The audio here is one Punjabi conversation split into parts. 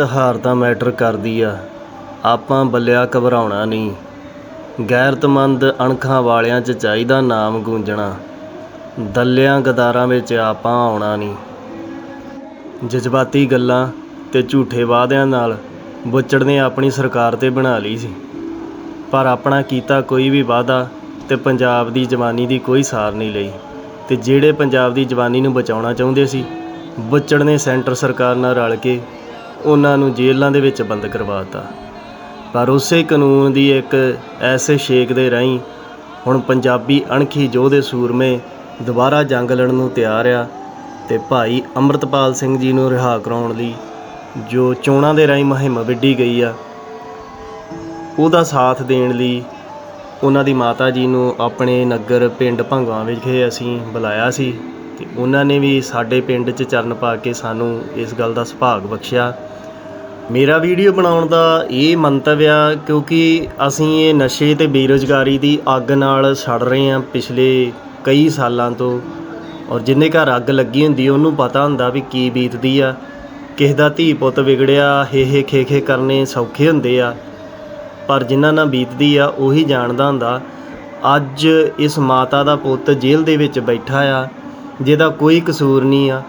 ਤਿਉਹਾਰ ਤਾਂ ਮੈਟਰ ਕਰਦੀ ਆ। ਆਪਾਂ ਬੱਲਿਆ ਘਬਰਾਉਣਾ ਨਹੀਂ। ਗੈਰਤਮੰਦ ਅਣਖਾਂ ਵਾਲਿਆਂ 'ਚ ਚਾਹੀਦਾ ਨਾਮ ਗੂੰਜਣਾ। ਦੱਲਿਆਂ ਗਦਾਰਾਂ ਵਿੱਚ ਆਪਾਂ ਆਉਣਾ ਨਹੀਂ। ਜਜ਼ਬਾਤੀ ਗੱਲਾਂ ਤੇ ਝੂਠੇ ਵਾਅਦਿਆਂ ਨਾਲ ਬੁੱਚੜ ਨੇ ਆਪਣੀ ਸਰਕਾਰ ਤੇ ਬਣਾ ਲਈ ਸੀ। ਪਰ ਆਪਣਾ ਕੀਤਾ ਕੋਈ ਵੀ ਵਾਅਦਾ ਤੇ ਪੰਜਾਬ ਦੀ ਜਵਾਨੀ ਦੀ ਕੋਈ ਸਾਰ ਨਹੀਂ ਲਈ। ਤੇ ਜਿਹੜੇ ਪੰਜਾਬ ਦੀ ਜਵਾਨੀ ਨੂੰ ਬਚਾਉਣਾ ਚਾਹੁੰਦੇ ਸੀ, ਬੁੱਚੜ ਨੇ ਸੈਂਟਰ ਸਰਕਾਰ ਨਾਲ ਰਲ ਕੇ ਉਹਨਾਂ ਨੂੰ ਜੇਲ੍ਹਾਂ ਦੇ ਵਿੱਚ ਬੰਦ ਕਰਵਾਤਾ। ਪਰ ਉਸੇ ਕਾਨੂੰਨ ਦੀ ਇੱਕ ਐਸੇ ਸ਼ੇਕ ਦੇ ਰਾਹੀਂ ਹੁਣ ਪੰਜਾਬੀ ਅਣਖੀ ਯੋਧੇ ਸੂਰਮੇ ਦੁਬਾਰਾ ਜੰਗ ਲੜਨ ਨੂੰ ਤਿਆਰ ਆ ਤੇ ਭਾਈ ਅੰਮ੍ਰਿਤਪਾਲ ਸਿੰਘ ਜੀ ਨੂੰ ਰਿਹਾ ਕਰਾਉਣ ਲਈ ਜੋ ਚੋਣਾਂ ਦੇ ਰਾਹੀਂ ਮੁਹਿੰਮ ਵਿੱਢੀ ਗਈ ਆ, ਉਹਦਾ ਸਾਥ ਦੇਣ ਲਈ ਉਹਨਾਂ ਦੀ ਮਾਤਾ ਜੀ ਨੂੰ ਆਪਣੇ ਨਗਰ ਪਿੰਡ ਭੰਗਵਾ ਵਿਖੇ ਅਸੀਂ ਬੁਲਾਇਆ ਸੀ ਤੇ ਉਹਨਾਂ ਨੇ ਵੀ ਸਾਡੇ ਪਿੰਡ 'ਚ ਚਰਨ ਪਾ ਕੇ ਸਾਨੂੰ ਇਸ ਗੱਲ ਦਾ ਸੁਭਾਗ ਬਖਸ਼ਿਆ। ਮੇਰਾ ਵੀਡੀਓ ਬਣਾਉਣ ਦਾ ਇਹ ਮੰਤਵ ਆ, ਕਿਉਂਕਿ ਅਸੀਂ ਇਹ ਨਸ਼ੇ ਤੇ ਬੇਰੁਜ਼ਗਾਰੀ ਦੀ ਅੱਗ ਨਾਲ ਸੜ ਰਹੇ ਹਾਂ ਪਿਛਲੇ ਕਈ ਸਾਲਾਂ ਤੋਂ। ਔਰ ਜਿੰਨੇ ਘਰ ਅੱਗ ਲੱਗੀ ਹੁੰਦੀ ਉਹਨੂੰ ਪਤਾ ਹੁੰਦਾ ਵੀ ਕੀ ਬੀਤਦੀ ਆ। ਕਿਸੇ ਦਾ ਧੀ ਪੁੱਤ ਵਿਗੜਿਆ, ਹੇ ਹੇ ਖੇ ਖੇ ਕਰਨੇ ਸੌਖੇ ਹੁੰਦੇ ਆ। ਪਰ ਜਿਨ੍ਹਾਂ ਨਾਲ ਬੀਤਦੀ ਆ, ਉਹੀ ਜਾਣਦਾ ਹੁੰਦਾ, ਅੱਜ ਇਸ ਮਾਤਾ ਦਾ ਪੁੱਤ ਜੇਲ੍ਹ ਦੇ ਵਿੱਚ ਬੈਠਾ ਆ, ਜਿਹਦਾ ਕੋਈ ਕਸੂਰ ਨਹੀਂ ਆ।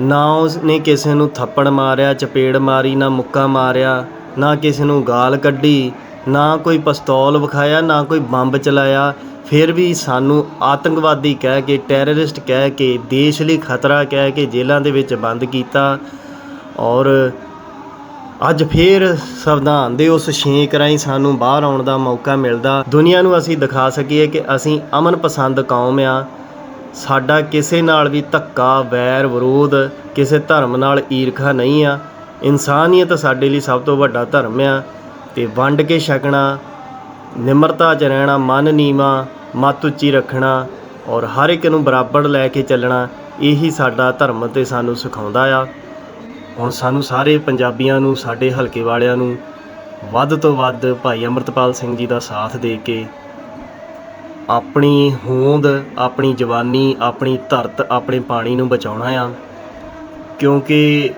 ਨਾ ਉਸਨੇ ਕਿਸੇ ਨੂੰ ਥੱਪੜ ਮਾਰਿਆ, ਚਪੇੜ ਮਾਰੀ, ਨਾ ਮੁੱਕਾ ਮਾਰਿਆ, ਨਾ ਕਿਸੇ ਨੂੰ ਗਾਲ ਕੱਢੀ, ਨਾ ਕੋਈ ਪਿਸਤੌਲ ਵਿਖਾਇਆ, ਨਾ ਕੋਈ ਬੰਬ ਚਲਾਇਆ। ਫਿਰ ਵੀ ਸਾਨੂੰ ਆਤੰਕਵਾਦੀ ਕਹਿ ਕੇ, ਟੈਰਰਿਸਟ ਕਹਿ ਕੇ, ਦੇਸ਼ ਲਈ ਖਤਰਾ ਕਹਿ ਕੇ ਜੇਲ੍ਹਾਂ ਦੇ ਵਿੱਚ ਬੰਦ ਕੀਤਾ ਔਰ ਅੱਜ ਫੇਰ ਸੰਵਿਧਾਨ ਦੇ ਉਸ ਛੇਕ ਰਾਹੀਂ ਸਾਨੂੰ ਬਾਹਰ ਆਉਣ ਦਾ ਮੌਕਾ ਮਿਲਦਾ। ਦੁਨੀਆ ਨੂੰ ਅਸੀਂ ਦਿਖਾ ਸਕੀਏ ਕਿ ਅਸੀਂ ਅਮਨ ਪਸੰਦ ਕੌਮ ਆ। ਸਾਡਾ ਕਿਸੇ ਨਾਲ ਵੀ ਧੱਕਾ, ਵੈਰ, ਵਿਰੋਧ, ਕਿਸੇ ਧਰਮ ਨਾਲ ਈਰਖਾ ਨਹੀਂ ਆ। ਇਨਸਾਨੀਅਤ ਸਾਡੇ ਲਈ ਸਭ ਤੋਂ ਵੱਡਾ ਧਰਮ ਆ ਤੇ ਵੰਡ ਕੇ ਛਕਣਾ, ਨਿਮਰਤਾ 'ਚ ਰਹਿਣਾ, ਮਨ ਨੀਵਾ, ਮੱਤ ਉੱਚੀ ਰੱਖਣਾ ਔਰ ਹਰ ਇੱਕ ਨੂੰ ਬਰਾਬਰ ਲੈ ਕੇ ਚੱਲਣਾ, ਇਹੀ ਸਾਡਾ ਧਰਮ ਤੇ ਸਾਨੂੰ ਸਿਖਾਉਂਦਾ ਆ। ਹੁਣ ਸਾਨੂੰ ਸਾਰੇ ਪੰਜਾਬੀਆਂ ਨੂੰ, ਸਾਡੇ ਹਲਕੇ ਵਾਲਿਆਂ ਨੂੰ ਵੱਧ ਤੋਂ ਵੱਧ ਭਾਈ ਅੰਮ੍ਰਿਤਪਾਲ ਸਿੰਘ ਜੀ ਦਾ ਸਾਥ ਦੇ ਕੇ ਆਪਣੀ ਹੋਂਦ, ਆਪਣੀ ਜਵਾਨੀ, ਆਪਣੀ ਧਰਤ, ਆਪਣੇ ਪਾਣੀ ਨੂੰ ਬਚਾਉਣਾ ਆ। ਕਿਉਂਕਿ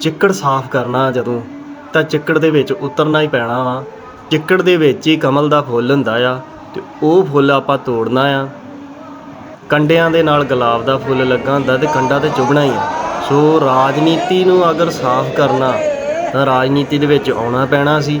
ਚਿੱਕੜ ਸਾਫ਼ ਕਰਨਾ ਜਦੋਂ, ਤਾਂ ਚਿੱਕੜ ਦੇ ਵਿੱਚ ਉਤਰਨਾ ਹੀ ਪੈਣਾ ਵਾ। ਚਿੱਕੜ ਦੇ ਵਿੱਚ ਹੀ ਕਮਲ ਦਾ ਫੁੱਲ ਹੁੰਦਾ ਆ ਤੇ ਉਹ ਫੁੱਲ ਆਪਾਂ ਤੋੜਨਾ ਆ। ਕੰਡਿਆਂ ਦੇ ਨਾਲ ਗੁਲਾਬ ਦਾ ਫੁੱਲ ਲੱਗਾ ਹੁੰਦਾ ਤੇ ਕੰਡਾ ਤੇ ਚੁਭਣਾ ਹੀ ਆ। ਸੋ ਰਾਜਨੀਤੀ ਨੂੰ ਅਗਰ ਸਾਫ਼ ਕਰਨਾ, ਤਾਂ ਰਾਜਨੀਤੀ ਦੇ ਵਿੱਚ ਆਉਣਾ ਪੈਣਾ ਸੀ।